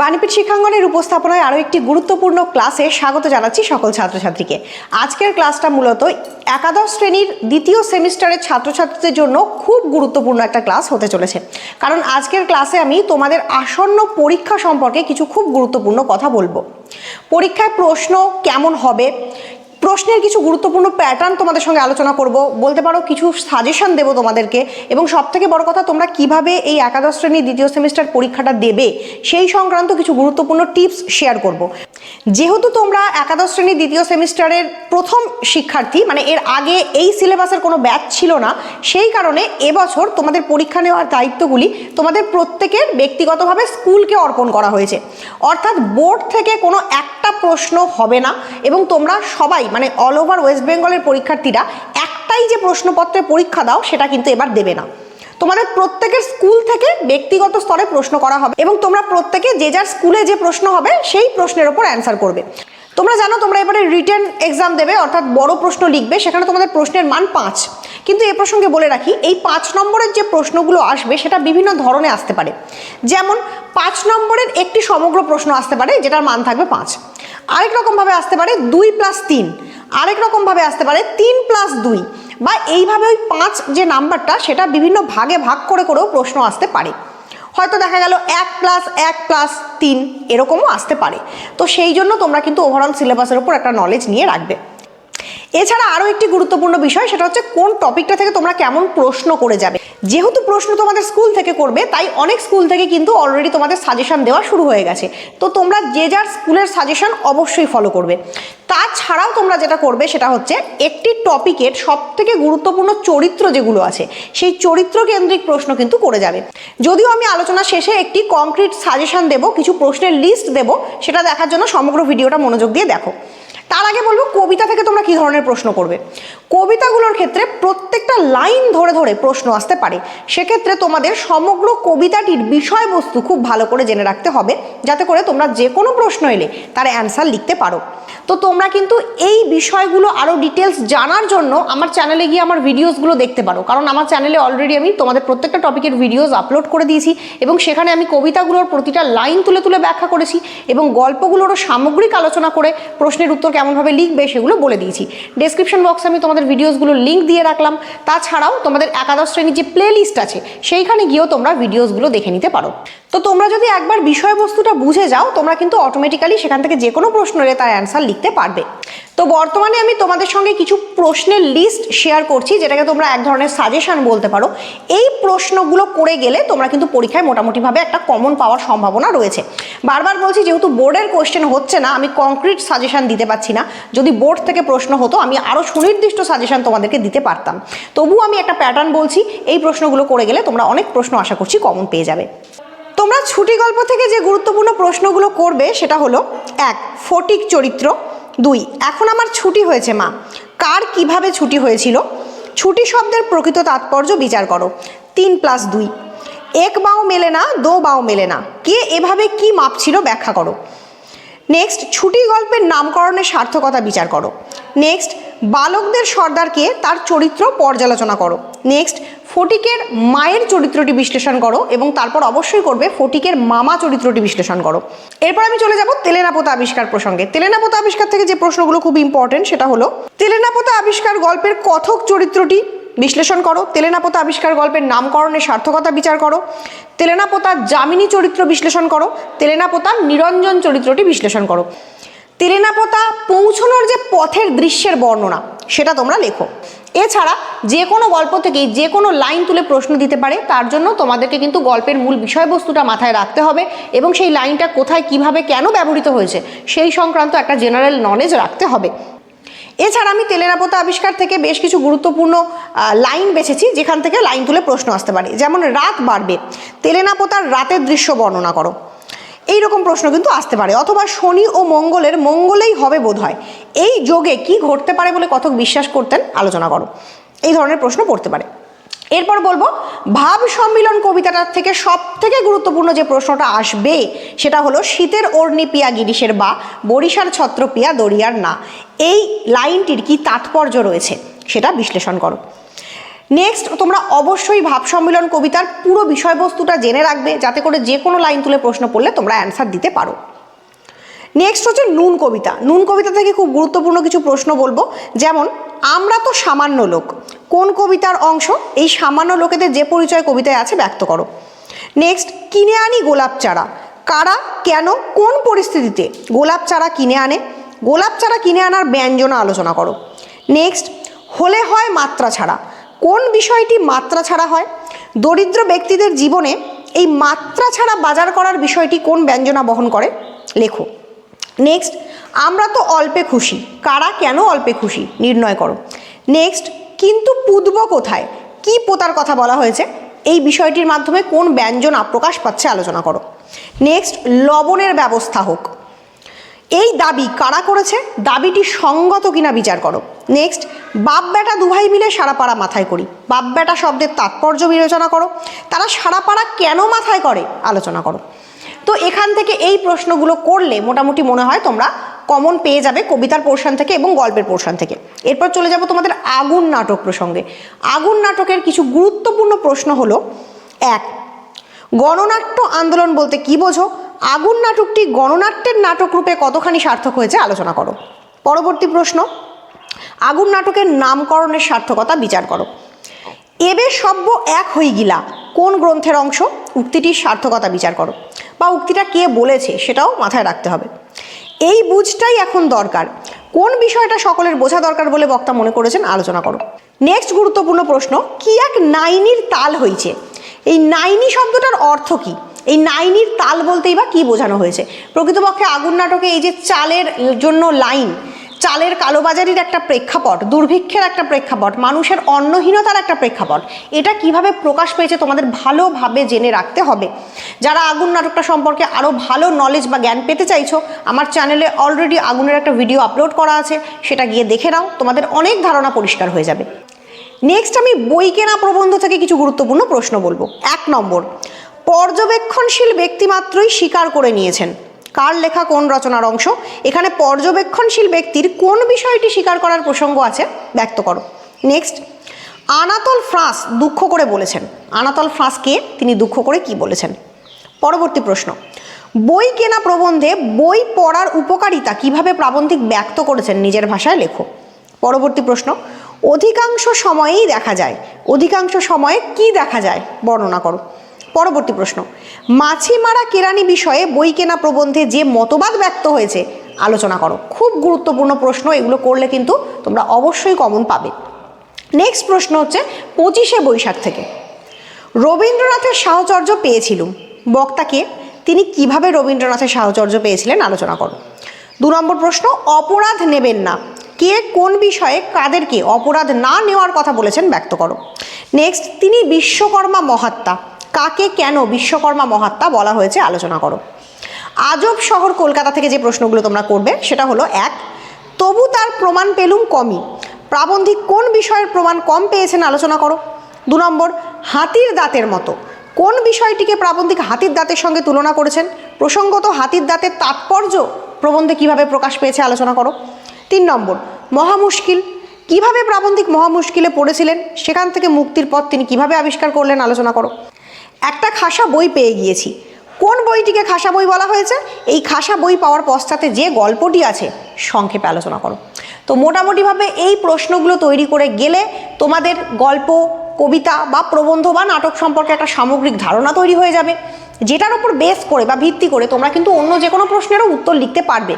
বাণীপীঠ শিক্ষাঙ্গনের উপস্থাপনায় আরও একটি গুরুত্বপূর্ণ ক্লাসে স্বাগত জানাচ্ছি সকল ছাত্রছাত্রীকে। আজকের ক্লাসটা মূলত একাদশ শ্রেণির দ্বিতীয় সেমিস্টারের ছাত্রছাত্রীদের জন্য খুব গুরুত্বপূর্ণ একটা ক্লাস হতে চলেছে। কারণ আজকের ক্লাসে আমি তোমাদের আসন্ন পরীক্ষা সম্পর্কে কিছু খুব গুরুত্বপূর্ণ কথা বলব। পরীক্ষায় প্রশ্ন কেমন হবে প্রশ্নের কিছু গুরুত্বপূর্ণ প্যাটার্ন তোমাদের সঙ্গে আলোচনা করব। বলতে পারো, কিছু সাজেশন দেবো তোমাদেরকে। এবং সব থেকে বড় কথা, তোমরা কীভাবে এই একাদশ শ্রেণির দ্বিতীয় সেমিস্টার পরীক্ষাটা দেবে, সেই সংক্রান্ত কিছু গুরুত্বপূর্ণ টিপস শেয়ার করব। যেহেতু তোমরা একাদশ শ্রেণির দ্বিতীয় সেমিস্টারের প্রথম শিক্ষার্থী মানে এর আগে এই সিলেবাসের কোনো ব্যাচ ছিল না, সেই কারণে এবছর তোমাদের পরীক্ষা নেওয়ার দায়িত্বগুলি তোমাদের প্রত্যেকের ব্যক্তিগতভাবে স্কুলকে অর্পণ করা হয়েছে। অর্থাৎ বোর্ড থেকে কোনো একটা প্রশ্ন হবে না, এবং তোমরা সবাই মানে অল ওভার ওয়েস্ট বেঙ্গলের পরীক্ষার্থীরা একটাই যে প্রশ্নপত্রে পরীক্ষা দাও, সেটা কিন্তু এবার দেবে না। তোমাদের প্রত্যেকের স্কুল থেকে ব্যক্তিগত স্তরে প্রশ্ন করা হবে এবং তোমরা প্রত্যেকে যে যার স্কুলে যে প্রশ্ন হবে, সেই প্রশ্নের ওপর অ্যান্সার করবে। তোমরা জানো, তোমরা এবারে রিটার্ন এক্সাম দেবে, অর্থাৎ বড় প্রশ্ন লিখবে, সেখানে তোমাদের প্রশ্নের মান পাঁচ। কিন্তু এ প্রসঙ্গে বলে রাখি, এই পাঁচ নম্বরের যে প্রশ্নগুলো আসবে, সেটা বিভিন্ন ধরনে আসতে পারে। যেমন, পাঁচ নম্বরের একটি সমগ্র প্রশ্ন আসতে পারে, যেটার মান থাকবে পাঁচ। আরেক রকমভাবে আসতে পারে, দুই প্লাস তিন। আরেক রকমভাবে আসতে পারে, তিন প্লাস দুই। বা এইভাবে ওই পাঁচ যে নাম্বারটা, সেটা বিভিন্ন ভাগে ভাগ করে করেও প্রশ্ন আসতে পারে। হয়তো দেখা গেল এক প্লাস এক প্লাস তিন, এরকমও আসতে পারে। তো সেই জন্য তোমরা কিন্তু ওভারঅল সিলেবাসের উপর একটা নলেজ নিয়ে রাখবে। এছাড়া আরও একটি গুরুত্বপূর্ণ বিষয়, সেটা হচ্ছে কোন টপিকটা থেকে তোমরা কেমন প্রশ্ন করে যাবে। যেহেতু প্রশ্ন তোমাদের স্কুল থেকে করবে, তাই অনেক স্কুল থেকে কিন্তু অলরেডি তোমাদের সাজেশন দেওয়া শুরু হয়ে গেছে। তো তোমরা যে যার স্কুলের সাজেশন অবশ্যই ফলো করবে। তাছাড়াও তোমরা যেটা করবে, সেটা হচ্ছে একটি টপিকের সব থেকে গুরুত্বপূর্ণ চরিত্র যেগুলো আছে, সেই চরিত্র কেন্দ্রিক প্রশ্ন কিন্তু করে যাবে। যদিও আমি আলোচনা শেষে একটি কংক্রিট সাজেশন দেব, কিছু প্রশ্নের লিস্ট দেব, সেটা দেখার জন্য সমগ্র ভিডিওটা মনোযোগ দিয়ে দেখো। তার আগে বলব, কবিতা থেকে তোমরা কী ধরনের প্রশ্ন করবে? কবিতাগুলোর ক্ষেত্রে প্রত্যেকটা লাইন ধরে ধরে প্রশ্ন আসতে পারে। সেক্ষেত্রে তোমাদের সমগ্র কবিতাটির বিষয়বস্তু খুব ভালো করে জেনে রাখতে হবে, যাতে করে তোমরা যে কোনো প্রশ্ন এলে তার অ্যান্সার লিখতে পারো। তো তোমরা কিন্তু এই বিষয়গুলো আরও ডিটেলস জানার জন্য আমার চ্যানেলে গিয়ে আমার ভিডিওসগুলো দেখতে পারো। কারণ আমার চ্যানেলে অলরেডি আমি তোমাদের প্রত্যেকটা টপিকের ভিডিওস আপলোড করে দিয়েছি এবং সেখানে আমি কবিতাগুলোর প্রতিটা লাইন তুলে তুলে ব্যাখ্যা করেছি এবং গল্পগুলোরও সামগ্রিক আলোচনা করে প্রশ্নের উত্তর কেমনভাবে লিখবে সেগুলো বলে দিয়েছি। ডেসক্রিপশন বক্সে আমি তোমাদের ভিডিওসগুলো লিঙ্ক দিয়ে রাখলাম। তাছাড়াও তোমাদের একাদশ শ্রেণির যে প্লে লিস্ট আছে, সেইখানে গিয়েও তোমরা ভিডিওসগুলো দেখে নিতে পারো। তো তোমরা যদি একবার বিষয়বস্তুটা বুঝে যাও, তোমরা কিন্তু অটোমেটিক্যালি সেখান থেকে যে কোনো প্রশ্ন এলে তার অ্যান্সার লিখতে পারবে। তো বর্তমানে আমি তোমাদের সঙ্গে কিছু প্রশ্নের লিস্ট শেয়ার করছি, যেটাকে তোমরা এক ধরনের সাজেশন বলতে পারো। এই প্রশ্নগুলো করে গেলে তোমরা কিন্তু পরীক্ষায় মোটামুটিভাবে একটা কমন পাওয়ার সম্ভাবনা রয়েছে। বারবার বলছি, যেহেতু বোর্ডের কোশ্চেন হচ্ছে না, আমি কংক্রিট সাজেশন দিতে পারছি না। যদি বোর্ড থেকে প্রশ্ন হতো, আমি আরও সুনির্দিষ্ট সাজেশন তোমাদেরকে দিতে পারতাম। তবুও আমি একটা প্যাটার্ন বলছি, এই প্রশ্নগুলো করে গেলে তোমরা অনেক প্রশ্ন আশা করছি কমন পেয়ে যাবে। তোমরা ছুটি গল্প থেকে যে গুরুত্বপূর্ণ প্রশ্নগুলো করবে সেটা হলো, এক, ফটিক চরিত্র। দুই, এখন আমার ছুটি হয়েছে মা। কার কীভাবে ছুটি হয়েছিল? ছুটি শব্দের প্রকৃত তাৎপর্য বিচার করো। তিন প্লাস দুই। এক বাও মেলে না, দো বাও মেলে না। কে এভাবে কি মাপছিল ব্যাখ্যা করো। নেক্সট ছুটি গল্পের নামকরণের সার্থকতা বিচার করো। নেক্সট বালকদের সর্দারকে তার চরিত্র পর্যালোচনা করো। নেক্সট ফটিকের মায়ের চরিত্রটি বিশ্লেষণ করো এবং তারপর অবশ্যই করবে ফটিকের মামা চরিত্রটি বিশ্লেষণ করো। এরপর আমি চলে যাব তেলেনাপোতা আবিষ্কার প্রসঙ্গে। তেলেনাপোতা আবিষ্কার থেকে যে প্রশ্নগুলো খুব ইম্পর্টেন্ট সেটা হলো, তেলেনাপোতা আবিষ্কার গল্পের কথক চরিত্রটি বিশ্লেষণ করো। তেলেনাপোতা আবিষ্কার গল্পের নামকরণের সার্থকতা বিচার করো। তেলেনাপোতা যামিনী চরিত্র বিশ্লেষণ করো। তেলেনাপোতা নিরঞ্জন চরিত্রটি বিশ্লেষণ করো। তেলেনাপোতা পৌঁছানোর যে পথের দৃশ্যের বর্ণনা, সেটা তোমরা লেখো। এছাড়া যে কোনো গল্প থেকেই যে কোনো লাইন তুলে প্রশ্ন দিতে পারে, তার জন্য তোমাদেরকে কিন্তু গল্পের মূল বিষয়বস্তুটা মাথায় রাখতে হবে এবং সেই লাইনটা কোথায়, কীভাবে, কেন ব্যবহৃত হয়েছে, সেই সংক্রান্ত একটা জেনারেল নলেজ রাখতে হবে। এছাড়া আমি তেলেনাপোতা আবিষ্কার থেকে বেশ কিছু গুরুত্বপূর্ণ লাইন বেছেছি, যেখান থেকে লাইন তুলে প্রশ্ন আসতে পারে। যেমন, রাত বাড়বে। তেলেনাপোতার রাতের দৃশ্য বর্ণনা করো। এই রকম প্রশ্ন কিন্তু আসতে পারে। অথবা শনি ও মঙ্গলের মঙ্গলেই হবে বোধ হয় এই যোগে কি ঘটতে পারে বলে কথক বিশ্বাস করতেন? আলোচনা করো। এই ধরনের প্রশ্ন পড়তে পারে। এরপর বলব, ভাব সম্মিলন কবিতাটার থেকে সব থেকে গুরুত্বপূর্ণ যে প্রশ্নটা আসবে, সেটা হলো শীতের অর্ণি পিয়া গিরিশের বা বরিশার ছত্র পিয়া দরিয়ার না। এই লাইনটির কি তাৎপর্য রয়েছে, সেটা বিশ্লেষণ করো। নেক্সট তোমরা অবশ্যই ভাব সম্মিলন কবিতার পুরো বিষয়বস্তুটা জেনে রাখবে, যাতে করে যে কোনো লাইন তুলে প্রশ্ন পড়লে তোমরা অ্যান্সার দিতে পারো। নেক্সট হচ্ছে নুন কবিতা। নুন কবিতা থেকে খুব গুরুত্বপূর্ণ কিছু প্রশ্ন বলব। যেমন, আমরা তো সামান্য লোক। কোন কবিতার অংশ? এই সামান্য লোকেদের যে পরিচয় কবিতায় আছে, ব্যক্ত করো। নেক্সট কিনে আনি গোলাপ চারা। কারা, কেন, কোন পরিস্থিতিতে? গোলাপ চারা কিনে আনে। গোলাপ চারা কিনে আনার ব্যঞ্জনা আলোচনা করো। নেক্সট হলে হয় মাত্রা ছাড়া। কোন বিষয়টি মাত্রা ছাড়া হয়? দরিদ্র ব্যক্তিদের জীবনে এই মাত্রা ছাড়া বাজার করার বিষয়টি কোন ব্যঞ্জনা বহন করে? লেখো। নেক্সট আমরা তো অল্পে খুশি। কারা কেন অল্পে খুশি? নির্ণয় করো। নেক্সট কিন্তু পুতব কোথায়? কি পোতার কথা বলা হয়েছে? এই বিষয়টির মাধ্যমে কোন ব্যঞ্জনা প্রকাশ পাচ্ছে আলোচনা করো। নেক্সট লবণের ব্যবস্থা হোক। এই দাবি কারা করেছে? দাবিটি সঙ্গত কিনা বিচার করো। নেক্সট বাপ বেটা দুভাই মিলে সারাপাড়া মাথায় করি। বাপ বেটা শব্দের তাৎপর্য বিবেচনা করো। তারা সারাপাড়া কেন মাথায় করে? আলোচনা করো। তো এখান থেকে এই প্রশ্নগুলো করলে মোটামুটি মনে হয় তোমরা কমন পেয়ে যাবে কবিতার পোর্শন থেকে এবং গল্পের পোর্শন থেকে। এরপর চলে যাব তোমাদের আগুন নাটক প্রসঙ্গে। আগুন নাটকের কিছু গুরুত্বপূর্ণ প্রশ্ন হলো, এক, গণনাট্য আন্দোলন বলতে কি বোঝো? আগুন নাটকটি গণনাট্যের নাটক রূপে কতখানি সার্থক হয়েছে আলোচনা করো। পরবর্তী প্রশ্ন, আগুন নাটকের নামকরণের সার্থকতা বিচার করো। এবে সভ্য এক হই গিলা, কোন গ্রন্থের অংশ? উক্তিটির সার্থকতা বিচার করো। বা উক্তিটা কে বলেছে সেটাও মাথায় রাখতে হবে। এই বুঝটাই এখন দরকার। কোন বিষয়টা সকলের বোঝা দরকার বলে বক্তা মনে করেছেন আলোচনা করো। নেক্সট গুরুত্বপূর্ণ প্রশ্ন, কি এক নাইনির তাল হয়েছে এই নাইনি শব্দটার অর্থ কি? এই নাইনির তাল বলতেই বা কী বোঝানো হয়েছে? প্রকৃতপক্ষে আগুন নাটকে এই যে চালের জন্য লাইন, চালের কালোবাজারির একটা প্রেক্ষাপট, দুর্ভিক্ষের একটা প্রেক্ষাপট, মানুষের অন্নহীনতার একটা প্রেক্ষাপট, এটা কীভাবে প্রকাশ পেয়েছে তোমাদের ভালোভাবে জেনে রাখতে হবে। যারা আগুন নাটকটা সম্পর্কে আরও ভালো নলেজ বা জ্ঞান পেতে চাইছো, আমার চ্যানেলে অলরেডি আগুনের একটা ভিডিও আপলোড করা আছে, সেটা গিয়ে দেখে নাও, তোমাদের অনেক ধারণা পরিষ্কার হয়ে যাবে। নেক্সট আমি বই কেনা প্রবন্ধ থেকে কিছু গুরুত্বপূর্ণ প্রশ্ন বলব। এক নম্বর পর্যবেক্ষণশীল ব্যক্তি মাত্রই স্বীকার করে নিয়েছেন। কার লেখা কোন রচনার অংশ? এখানে পর্যবেক্ষণশীল ব্যক্তির কোন বিষয়টি স্বীকার করার প্রসঙ্গ আছে? ব্যক্ত করো। নেক্সট, আনাতল ফ্রাঁস দুঃখ করে বলেছেন। আনাতল ফ্রাঁস কে? তিনি দুঃখ করে কি বলেছেন? পরবর্তী প্রশ্ন, বই কেনা প্রবন্ধে বই পড়ার উপকারিতা কীভাবে প্রাবন্ধিক ব্যক্ত করেছেন নিজের ভাষায় লেখো। পরবর্তী প্রশ্ন, অধিকাংশ সময়েই দেখা যায়। অধিকাংশ সময়ে কি দেখা যায়? বর্ণনা করো। পরবর্তী প্রশ্ন। মাছি মারা কেরানি বিষয়ে বই কেনা প্রবন্ধে যে মতবাদ ব্যক্ত হয়েছে, আলোচনা করো। খুব গুরুত্বপূর্ণ প্রশ্ন, এগুলো করলে কিন্তু তোমরা অবশ্যই কমন পাবে। নেক্সট প্রশ্ন হচ্ছে পঁচিশে বৈশাখ থেকে। রবীন্দ্রনাথের সাহচর্য পেয়েছিলুম। বক্তাকে তিনি কীভাবে রবীন্দ্রনাথের সাহচর্য পেয়েছিলেন? আলোচনা করো। দু নম্বর প্রশ্ন, অপরাধ নেবেন না। কে কোন বিষয়ে কাদেরকে অপরাধ না নেওয়ার কথা বলেছেন ব্যক্ত করো। নেক্সট তিনি বিশ্বকর্মা মহাত্মা। কাকে কেন বিশ্বকর্মা মহাত্মা বলা হয়েছে আলোচনা করো। আজব শহর কলকাতা থেকে যে প্রশ্নগুলো তোমরা করবে, সেটা হলো এক, তবু তার প্রমাণ পেলুম কমই। প্রাবন্ধিক কোন বিষয়ের প্রমাণ কম পেয়েছেন আলোচনা করো। দু নম্বর, হাতির দাঁতের মতো। কোন বিষয়টিকে প্রাবন্ধিক হাতির দাঁতের সঙ্গে তুলনা করেছেন? প্রসঙ্গত হাতির দাঁতের তাৎপর্য প্রবন্ধে কীভাবে প্রকাশ পেয়েছে আলোচনা করো। তিন নম্বর, মহামুশকিল। কীভাবে প্রাবন্ধিক মহামুশকিলে পড়েছিলেন? সেখান থেকে মুক্তির পথ তিনি কীভাবে আবিষ্কার করলেন আলোচনা করো। একটা খাসা বই পেয়ে গিয়েছি। কোন বইটিকে খাসা বই বলা হয়েছে? এই খাসা বই পাওয়ার পশ্চাতে যে গল্পটি আছে, সংক্ষেপে আলোচনা করো। তো মোটামুটিভাবে এই প্রশ্নগুলো তৈরি করে গেলে তোমাদের গল্প, কবিতা বা প্রবন্ধ বা নাটক সম্পর্কে একটা সামগ্রিক ধারণা তৈরি হয়ে যাবে, যেটার ওপর বেস করে বা ভিত্তি করে তোমরা কিন্তু অন্য যে কোনো প্রশ্নেরও উত্তর লিখতে পারবে।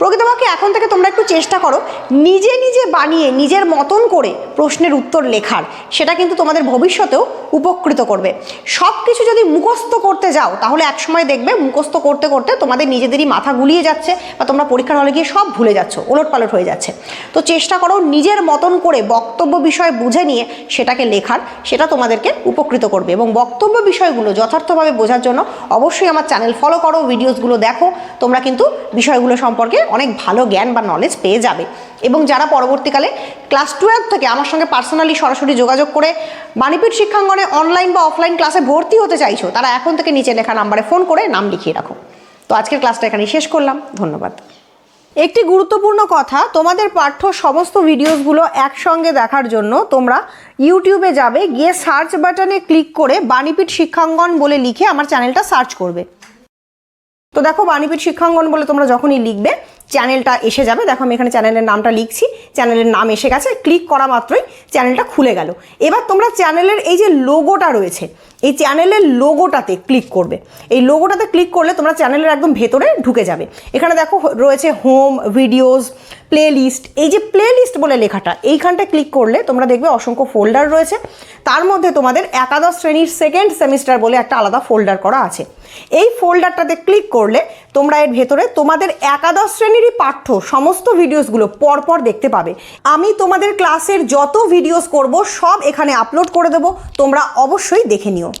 প্রকৃতপক্ষে এখন থেকে তোমরা একটু চেষ্টা করো নিজে নিজে বানিয়ে, নিজের মতন করে প্রশ্নের উত্তর লেখার। সেটা কিন্তু তোমাদের ভবিষ্যতেও উপকৃত করবে। সব কিছু যদি মুখস্থ করতে যাও, তাহলে একসময় দেখবে মুখস্থ করতে করতে তোমাদের নিজেদেরই মাথা গুলিয়ে যাচ্ছে বা তোমরা পরীক্ষার হলে গিয়ে সব ভুলে যাচ্ছ ওলট পালট হয়ে যাচ্ছে। তো চেষ্টা করো নিজের মতন করে বক্তব্য বিষয় বুঝে নিয়ে সেটাকে লেখার, সেটা তোমাদেরকে উপকৃত করবে। এবং বক্তব্য বিষয়গুলো যথার্থভাবে বোঝার জন্য অবশ্যই আমার চ্যানেল ফলো করো, ভিডিওসগুলো দেখো। তোমরা কিন্তু বিষয়গুলো সম্পর্কে অনেক ভালো জ্ঞান বা নলেজ পেয়ে যাবে। এবং যারা পরবর্তীকালে ক্লাস টুয়েলভ থেকে আমার সঙ্গে পার্সোনালি সরাসরি যোগাযোগ করে বাণীপীঠ শিক্ষাঙ্গনে অনলাইন বা অফলাইন ক্লাসে ভর্তি হতে চাইছো, তারা এখন থেকে নিচে লেখা নাম্বারে ফোন করে নাম লিখিয়ে রাখো। তো আজকের ক্লাসটা এখানেই শেষ করলাম, ধন্যবাদ। একটি গুরুত্বপূর্ণ কথা, তোমাদের পাঠ্য সমস্ত ভিডিওসগুলো একসঙ্গে দেখার জন্য তোমরা ইউটিউবে যাবে, গিয়ে সার্চ বাটনে ক্লিক করে বাণীপীঠ শিক্ষাঙ্গন বলে লিখে আমার চ্যানেলটা সার্চ করবে। তো দেখো বাণীপীঠ শিক্ষাঙ্গন বলে তোমরা যখনই লিখবে চ্যানেলটা এসে যাবে। দেখো আমি এখানে চ্যানেলের নামটা লিখছি। চ্যানেলের নাম এসে গেছে। ক্লিক করা মাত্রই চ্যানেলটা খুলে গেল। এবার তোমরা চ্যানেলের এই যে লোগোটা রয়েছে, এই চ্যানেলের লোগোটাতে ক্লিক করবে। এই লোগোটাতে ক্লিক করলে তোমরা চ্যানেলের একদম ভেতরে ঢুকে যাবে। এখানে দেখো রয়েছে হোম, ভিডিওস প্লে লিস্ট এই যে প্লে লিস্ট বলে লেখাটা এইখানটা ক্লিক করলে তোমরা দেখবে অসংখ্য ফোল্ডার রয়েছে। তার মধ্যে তোমাদের একাদশ শ্রেণির সেকেন্ড সেমিস্টার বলে একটা আলাদা ফোল্ডার করা আছে। এই ফোল্ডারটাতে ক্লিক করলে তোমরা এর ভেতরে তোমাদের একাদশ শ্রেণীরই পাঠ্য সমস্ত ভিডিওসগুলো পরপর দেখতে পাবে। আমি তোমাদের ক্লাসের যত ভিডিওস করব সব এখানে আপলোড করে দেবো, তোমরা অবশ্যই দেখে নিও।